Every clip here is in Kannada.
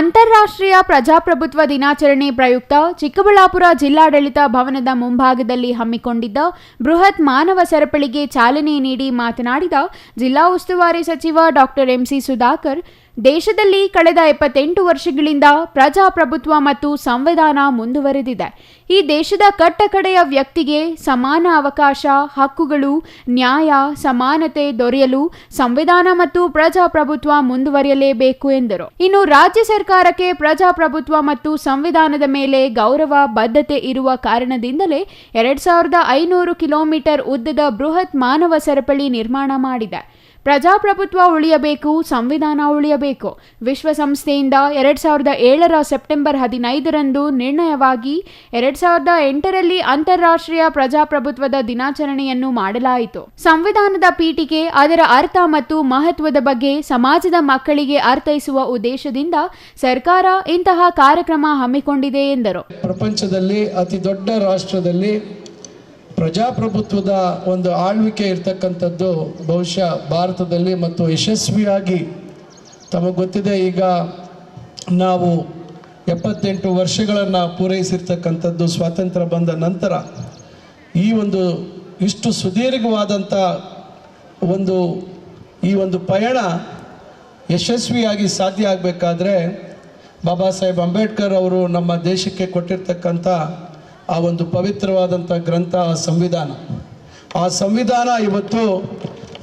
one ಅಂತಾರಾಷ್ಟ್ರೀಯ ಪ್ರಜಾಪ್ರಭುತ್ವ ದಿನಾಚರಣೆ ಪ್ರಯುಕ್ತ ಚಿಕ್ಕಬಳ್ಳಾಪುರ ಜಿಲ್ಲಾಡಳಿತ ಭವನದ ಮುಂಭಾಗದಲ್ಲಿ ಹಮ್ಮಿಕೊಂಡಿದ್ದ ಬೃಹತ್ ಮಾನವ ಸರಪಳಿಗೆ ಚಾಲನೆ ನೀಡಿ ಮಾತನಾಡಿದ ಜಿಲ್ಲಾ ಉಸ್ತುವಾರಿ ಸಚಿವ ಡಾಕ್ಟರ್ ಎಂಸಿ ಸುಧಾಕರ್, ದೇಶದಲ್ಲಿ ಕಳೆದ ಎಪ್ಪತ್ತೆಂಟು ವರ್ಷಗಳಿಂದ ಪ್ರಜಾಪ್ರಭುತ್ವ ಮತ್ತು ಸಂವಿಧಾನ ಮುಂದುವರೆದಿದೆ. ಈ ದೇಶದ ಕಟ್ಟಕಡೆಯ ವ್ಯಕ್ತಿಗೆ ಸಮಾನ ಅವಕಾಶ, ಹಕ್ಕುಗಳು, ನ್ಯಾಯ, ಸಮಾನತೆ ದೊರೆಯಲು ಸಂವಿಧಾನ ಮತ್ತು ಪ್ರಜಾಪ್ರಭುತ್ವ ಮುಂದುವರಿಯಲೇಬೇಕು ಎಂದರು. ಇನ್ನು ರಾಜ್ಯ ಸರ್ಕಾರಕ್ಕೆ ಪ್ರಜಾಪ್ರಭುತ್ವ ಮತ್ತು ಸಂವಿಧಾನದ ಮೇಲೆ ಗೌರವ, ಬದ್ಧತೆ ಇರುವ ಕಾರಣದಿಂದಲೇ ಎರಡ್ ಸಾವಿರದ ಐನೂರು ಕಿಲೋಮೀಟರ್ ಉದ್ದದ ಬೃಹತ್ ಮಾನವ ಸರಪಳಿ ನಿರ್ಮಾಣ ಮಾಡಿದೆ. ಪ್ರಜಾಪ್ರಭುತ್ವ ಉಳಿಯಬೇಕು, ಸಂವಿಧಾನ ಉಳಿಯಬೇಕು. ವಿಶ್ವಸಂಸ್ಥೆಯಿಂದ ಎರಡ್ ಸಾವಿರದ ಏಳರ ಸೆಪ್ಟೆಂಬರ್ ಹದಿನೈದರಂದು ನಿರ್ಣಯವಾಗಿ ಎರಡ್ ಸಾವಿರದ ಎಂಟರಲ್ಲಿ ಅಂತಾರಾಷ್ಟ್ರೀಯ ಪ್ರಜಾಪ್ರಭುತ್ವದ ದಿನಾಚರಣೆಯನ್ನು ಮಾಡಲಾಯಿತು. ಸಂವಿಧಾನದ ಪೀಠಿಕೆ ಅದರ ಅರ್ಥ ಮತ್ತು ಮಹತ್ವದ ಬಗ್ಗೆ ಸಮಾಜದ ಮಕ್ಕಳಿಗೆ ಅರ್ಥೈಸುವ ಉದ್ದೇಶದಿಂದ ಸರ್ಕಾರ ಇಂತಹ ಕಾರ್ಯಕ್ರಮ ಹಮ್ಮಿಕೊಂಡಿದೆ ಎಂದರು. ಪ್ರಪಂಚದಲ್ಲಿ ಅತಿ ದೊಡ್ಡ ರಾಷ್ಟ್ರದಲ್ಲಿ ಪ್ರಜಾಪ್ರಭುತ್ವದ ಒಂದು ಆಳ್ವಿಕೆ ಇರ್ತಕ್ಕಂಥದ್ದು ಬಹುಶಃ ಭಾರತದಲ್ಲಿ ಮತ್ತು ಯಶಸ್ವಿಯಾಗಿ ತಮಗೆ ಗೊತ್ತಿದೆ, ಈಗ ನಾವು ಎಪ್ಪತ್ತೆಂಟು ವರ್ಷಗಳನ್ನು ಪೂರೈಸಿರ್ತಕ್ಕಂಥದ್ದು ಸ್ವಾತಂತ್ರ್ಯ ಬಂದ ನಂತರ ಈ ಒಂದು ಇಷ್ಟು ಸುದೀರ್ಘವಾದಂಥ ಒಂದು ಈ ಒಂದು ಪಯಣ ಯಶಸ್ವಿಯಾಗಿ ಸಾಧ್ಯ ಆಗಬೇಕಾದ್ರೆ ಬಾಬಾ ಸಾಹೇಬ್ ಅಂಬೇಡ್ಕರ್ ಅವರು ನಮ್ಮ ದೇಶಕ್ಕೆ ಕೊಟ್ಟಿರ್ತಕ್ಕಂಥ ಆ ಒಂದು ಪವಿತ್ರವಾದಂಥ ಗ್ರಂಥ, ಆ ಸಂವಿಧಾನ. ಆ ಸಂವಿಧಾನ ಇವತ್ತು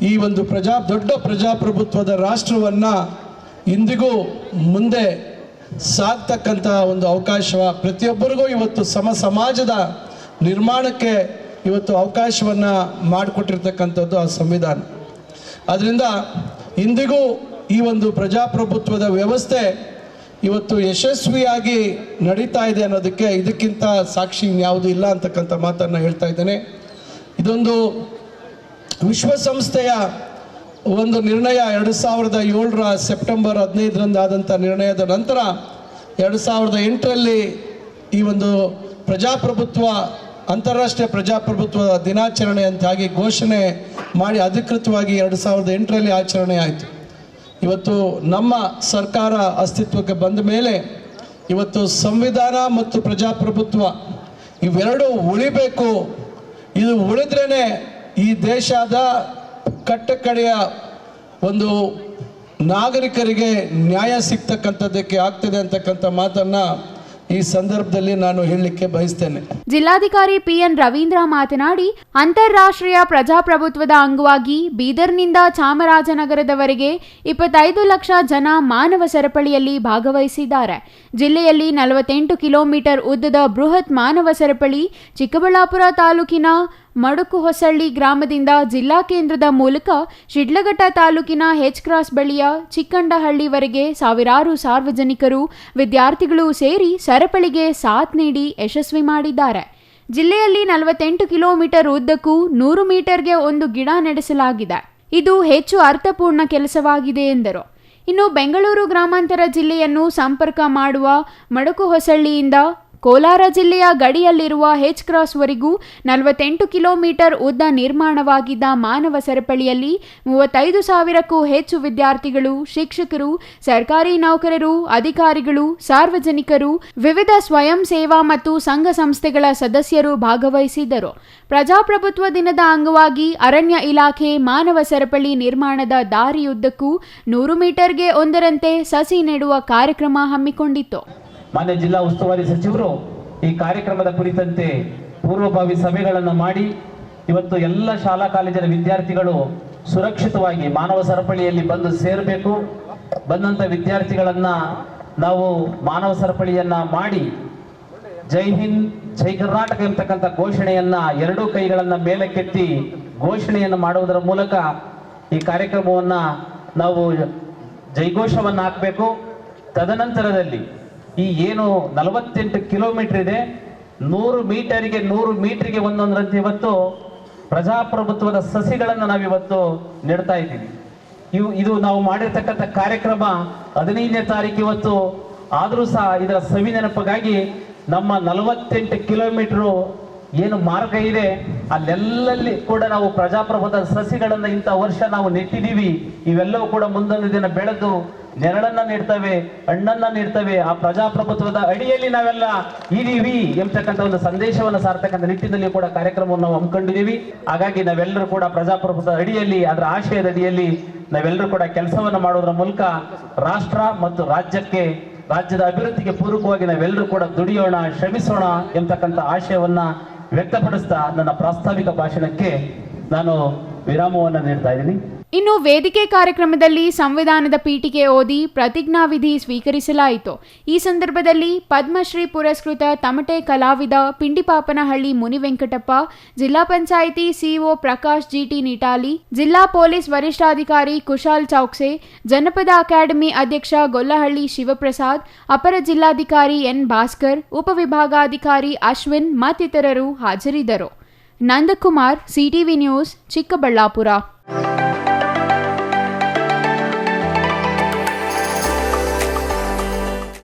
ಈ ಒಂದು ಪ್ರಜಾ, ದೊಡ್ಡ ಪ್ರಜಾಪ್ರಭುತ್ವದ ರಾಷ್ಟ್ರವನ್ನು ಇಂದಿಗೂ ಮುಂದೆ ಸಾಗ್ತಕ್ಕಂಥ ಒಂದು ಅವಕಾಶ ಪ್ರತಿಯೊಬ್ಬರಿಗೂ ಇವತ್ತು ಸಮ ಸಮಾಜದ ನಿರ್ಮಾಣಕ್ಕೆ ಇವತ್ತು ಅವಕಾಶವನ್ನು ಮಾಡಿಕೊಟ್ಟಿರ್ತಕ್ಕಂಥದ್ದು ಆ ಸಂವಿಧಾನ. ಅದರಿಂದ ಇಂದಿಗೂ ಈ ಒಂದು ಪ್ರಜಾಪ್ರಭುತ್ವದ ವ್ಯವಸ್ಥೆ ಇವತ್ತು ಯಶಸ್ವಿಯಾಗಿ ನಡೀತಾ ಇದೆ ಅನ್ನೋದಕ್ಕೆ ಇದಕ್ಕಿಂತ ಸಾಕ್ಷಿ ಇನ್ಯಾವುದೂ ಇಲ್ಲ ಅಂತಕ್ಕಂಥ ಮಾತನ್ನು ಹೇಳ್ತಾ ಇದ್ದೇನೆ. ಇದೊಂದು ವಿಶ್ವಸಂಸ್ಥೆಯ ಒಂದು ನಿರ್ಣಯ. ಎರಡು ಸಾವಿರದ ಏಳರ ಸೆಪ್ಟೆಂಬರ್ ಹದಿನೈದರಂದು ಆದಂಥ ನಿರ್ಣಯದ ನಂತರ ಎರಡು ಸಾವಿರದ ಎಂಟರಲ್ಲಿ ಈ ಒಂದು ಪ್ರಜಾಪ್ರಭುತ್ವ, ಅಂತಾರಾಷ್ಟ್ರೀಯ ಪ್ರಜಾಪ್ರಭುತ್ವ ದಿನಾಚರಣೆ ಅಂತಾಗಿ ಘೋಷಣೆ ಮಾಡಿ ಅಧಿಕೃತವಾಗಿ ಎರಡು ಸಾವಿರದ ಎಂಟರಲ್ಲಿ ಆಚರಣೆ ಆಯಿತು. ಇವತ್ತು ನಮ್ಮ ಸರ್ಕಾರ ಅಸ್ತಿತ್ವಕ್ಕೆ ಬಂದ ಮೇಲೆ ಇವತ್ತು ಸಂವಿಧಾನ ಮತ್ತು ಪ್ರಜಾಪ್ರಭುತ್ವ ಇವೆರಡೂ ಉಳಿಬೇಕು. ಇದು ಉಳಿದ್ರೇ ಈ ದೇಶದ ಕಟ್ಟಕಡೆಯ ಒಂದು ನಾಗರಿಕರಿಗೆ ನ್ಯಾಯ ಸಿಗ್ತಕ್ಕಂಥದ್ದಕ್ಕೆ ಆಗ್ತದೆ ಅಂತಕ್ಕಂಥ ಮಾತನ್ನು ಈ ಸಂದರ್ಭದಲ್ಲಿ ನಾನು ಹೇಳಲಿಕ್ಕೆ ಬಯಸ್ತೇನೆ. ಜಿಲ್ಲಾಧಿಕಾರಿ ಪಿಎನ್ ರವೀಂದ್ರ ಮಾತನಾಡಿ, ಅಂತಾರಾಷ್ಟ್ರೀಯ ಪ್ರಜಾಪ್ರಭುತ್ವದ ಅಂಗವಾಗಿ ಬೀದರ್ನಿಂದ ಚಾಮರಾಜನಗರದವರೆಗೆ ಇಪ್ಪತ್ತೈದು ಲಕ್ಷ ಜನ ಮಾನವ ಸರಪಳಿಯಲ್ಲಿ ಭಾಗವಹಿಸಿದ್ದಾರೆ. ಜಿಲ್ಲೆಯಲ್ಲಿ ನಲವತ್ತೆಂಟು ಕಿಲೋಮೀಟರ್ ಉದ್ದದ ಬೃಹತ್ ಮಾನವ ಸರಪಳಿ ಚಿಕ್ಕಬಳ್ಳಾಪುರ ತಾಲೂಕಿನ ಮಡುಕು ಹೊಸಳ್ಳಿ ಗ್ರಾಮದಿಂದ ಜಿಲ್ಲಾ ಕೇಂದ್ರದ ಮೂಲಕ ಶಿಡ್ಲಘಟ್ಟ ತಾಲೂಕಿನ ಹೆಚ್ ಕ್ರಾಸ್ ಬಳಿಯ ಚಿಕ್ಕಂಡಹಳ್ಳಿವರೆಗೆ ಸಾವಿರಾರು ಸಾರ್ವಜನಿಕರು, ವಿದ್ಯಾರ್ಥಿಗಳು ಸೇರಿ ಸರಪಳಿಗೆ ಸಾಥ್ ನೀಡಿ ಯಶಸ್ವಿ ಮಾಡಿದ್ದಾರೆ. ಜಿಲ್ಲೆಯಲ್ಲಿ ನಲವತ್ತೆಂಟು ಕಿಲೋಮೀಟರ್ ಉದ್ದಕ್ಕೂ ನೂರು ಮೀಟರ್ಗೆ ಒಂದು ಗಿಡ ನಡೆಸಲಾಗಿದೆ. ಇದು ಹೆಚ್ಚು ಅರ್ಥಪೂರ್ಣ ಕೆಲಸವಾಗಿದೆ ಎಂದರು. ಇನ್ನು ಬೆಂಗಳೂರು ಗ್ರಾಮಾಂತರ ಜಿಲ್ಲೆಯನ್ನು ಸಂಪರ್ಕ ಮಾಡುವ ಮಡಕು ಹೊಸಳ್ಳಿಯಿಂದ ಕೋಲಾರ ಜಿಲ್ಲೆಯ ಗಡಿಯಲ್ಲಿರುವ ಹೆಚ್ ಕ್ರಾಸ್ವರೆಗೂ ನಲವತ್ತೆಂಟು ಕಿಲೋಮೀಟರ್ ಉದ್ದ ನಿರ್ಮಾಣವಾಗಿದ್ದ ಮಾನವ ಸರಪಳಿಯಲ್ಲಿ ಮೂವತ್ತೈದು ಸಾವಿರಕ್ಕೂ ಹೆಚ್ಚು ವಿದ್ಯಾರ್ಥಿಗಳು, ಶಿಕ್ಷಕರು, ಸರ್ಕಾರಿ ನೌಕರರು, ಅಧಿಕಾರಿಗಳು, ಸಾರ್ವಜನಿಕರು, ವಿವಿಧ ಸ್ವಯಂ ಸೇವಾ ಮತ್ತು ಸಂಘ ಸಂಸ್ಥೆಗಳ ಸದಸ್ಯರು ಭಾಗವಹಿಸಿದ್ದರು. ಪ್ರಜಾಪ್ರಭುತ್ವ ದಿನದ ಅಂಗವಾಗಿ ಅರಣ್ಯ ಇಲಾಖೆ ಮಾನವ ಸರಪಳಿ ನಿರ್ಮಾಣದ ದಾರಿಯುದ್ದಕ್ಕೂ ನೂರು ಮೀಟರ್ಗೆ ಒಂದರಂತೆ ಸಸಿ ನೆಡುವ ಕಾರ್ಯಕ್ರಮ ಹಮ್ಮಿಕೊಂಡಿತ್ತು. ಮಾನ್ಯ ಜಿಲ್ಲಾ ಉಸ್ತುವಾರಿ ಸಚಿವರು ಈ ಕಾರ್ಯಕ್ರಮದ ಕುರಿತಂತೆ ಪೂರ್ವಭಾವಿ ಸಭೆಗಳನ್ನು ಮಾಡಿ ಇವತ್ತು ಎಲ್ಲ ಶಾಲಾ ಕಾಲೇಜಿನ ವಿದ್ಯಾರ್ಥಿಗಳು ಸುರಕ್ಷಿತವಾಗಿ ಮಾನವ ಸರಪಳಿಯಲ್ಲಿ ಬಂದು ಸೇರಬೇಕು. ಬಂದಂಥ ವಿದ್ಯಾರ್ಥಿಗಳನ್ನು ನಾವು ಮಾನವ ಸರಪಳಿಯನ್ನು ಮಾಡಿ ಜೈ ಹಿಂದ್, ಜೈ ಕರ್ನಾಟಕ ಎಂಬತಕ್ಕಂಥ ಘೋಷಣೆಯನ್ನು ಎರಡೂ ಕೈಗಳನ್ನು ಮೇಲಕ್ಕೆತ್ತಿ ಘೋಷಣೆಯನ್ನು ಮಾಡುವುದರ ಮೂಲಕ ಈ ಕಾರ್ಯಕ್ರಮವನ್ನು ನಾವು ಜೈಘೋಷವನ್ನು ಹಾಕಬೇಕು. ತದನಂತರದಲ್ಲಿ ಈ ಏನು ನಲವತ್ತೆಂಟು ಕಿಲೋಮೀಟರ್ ಇದೆ, ನೂರು ಮೀಟರ್ಗೆ ನೂರು ಮೀಟರ್ಗೆ ಒಂದೊಂದರಂತೆ ಇವತ್ತು ಪ್ರಜಾಪ್ರಭುತ್ವದ ಸಸಿಗಳನ್ನು ನಾವಿವತ್ತು ನೆಡ್ತಾ ಇದ್ದೀವಿ. ಇವು ಇದು ನಾವು ಮಾಡಿರ್ತಕ್ಕಂಥ ಕಾರ್ಯಕ್ರಮ ಹದಿನೈದನೇ ತಾರೀಕು ಇವತ್ತು. ಆದರೂ ಸಹ ಇದರ ಸವಿ ನೆನಪಿಗಾಗಿ ನಮ್ಮ ನಲವತ್ತೆಂಟು ಕಿಲೋಮೀಟ್ರು ಏನು ಮಾರ್ಗ ಇದೆ, ಅಲ್ಲೆಲ್ಲಲ್ಲಿ ಕೂಡ ನಾವು ಪ್ರಜಾಪ್ರಭುತ್ವದ ಸಸಿಗಳನ್ನು ಇಂಥ ವರ್ಷ ನಾವು ನೆಟ್ಟಿದ್ದೀವಿ. ಇವೆಲ್ಲವೂ ಕೂಡ ಮುಂದೊಂದು ದಿನ ಬೆಳೆದು ನೆರಳನ್ನ ನೀಡ್ತವೆ, ಹಣ್ಣನ್ನ ನೀಡ್ತವೆ, ಆ ಪ್ರಜಾಪ್ರಭುತ್ವದ ಅಡಿಯಲ್ಲಿ ನಾವೆಲ್ಲ ಇದೀವಿ ಎಂಬತಕ್ಕಂಥ ಒಂದು ಸಂದೇಶವನ್ನು ಸಾರ್ತಕ್ಕಂಥ ನಿಟ್ಟಿನಲ್ಲಿ ಕೂಡ ಕಾರ್ಯಕ್ರಮವನ್ನು ನಾವು ಹಮ್ಮಿಕೊಂಡಿದ್ದೀವಿ. ಹಾಗಾಗಿ ನಾವೆಲ್ಲರೂ ಕೂಡ ಪ್ರಜಾಪ್ರಭುತ್ವದ ಅಡಿಯಲ್ಲಿ, ಅದರ ಆಶಯದ ಅಡಿಯಲ್ಲಿ ನಾವೆಲ್ಲರೂ ಕೂಡ ಕೆಲಸವನ್ನು ಮಾಡೋದ್ರ ಮೂಲಕ ರಾಷ್ಟ್ರ ಮತ್ತು ರಾಜ್ಯಕ್ಕೆ, ರಾಜ್ಯದ ಅಭಿವೃದ್ಧಿಗೆ ಪೂರಕವಾಗಿ ನಾವೆಲ್ಲರೂ ಕೂಡ ದುಡಿಯೋಣ, ಶ್ರಮಿಸೋಣ ಎಂಬತಕ್ಕಂಥ ಆಶಯವನ್ನ ವ್ಯಕ್ತಪಡಿಸ್ತಾ ನನ್ನ ಪ್ರಾಸ್ತಾವಿಕ ಭಾಷಣಕ್ಕೆ ನಾನು ವಿರಾಮವನ್ನು ನೀಡ್ತಾ ಇದ್ದೀನಿ. ಇನ್ನು ವೇದಿಕೆ ಕಾರ್ಯಕ್ರಮದಲ್ಲಿ ಸಂವಿಧಾನದ ಪೀಠಿಕೆ ಓದಿ ಪ್ರತಿಜ್ಞಾವಿಧಿ ಸ್ವೀಕರಿಸಲಾಯಿತು. ಈ ಸಂದರ್ಭದಲ್ಲಿ ಪದ್ಮಶ್ರೀ ಪುರಸ್ಕೃತ ತಮಟೆ ಕಲಾವಿದ ಪಿಂಡಿಪಾಪನಹಳ್ಳಿ ಮುನಿವೆಂಕಟಪ್ಪ, ಜಿಲ್ಲಾ ಪಂಚಾಯಿತಿ ಸಿಇಒ ಪ್ರಕಾಶ್ ಜಿಟಿ ನಿಟಾಲಿ, ಜಿಲ್ಲಾ ಪೊಲೀಸ್ ವರಿಷ್ಠಾಧಿಕಾರಿ ಕುಶಾಲ್ ಚೌಕ್ಸೆ, ಜನಪದ ಅಕಾಡೆಮಿ ಅಧ್ಯಕ್ಷ ಗೊಲ್ಲಹಳ್ಳಿ ಶಿವಪ್ರಸಾದ್, ಅಪರ ಜಿಲ್ಲಾಧಿಕಾರಿ ಎನ್ ಭಾಸ್ಕರ್ ಉಪವಿಭಾಗಾಧಿಕಾರಿ ಅಶ್ವಿನ್ ಮತ್ತಿತರರು ಹಾಜರಿದ್ದರು. Nandakumar, CTV news, Chikkaballapur.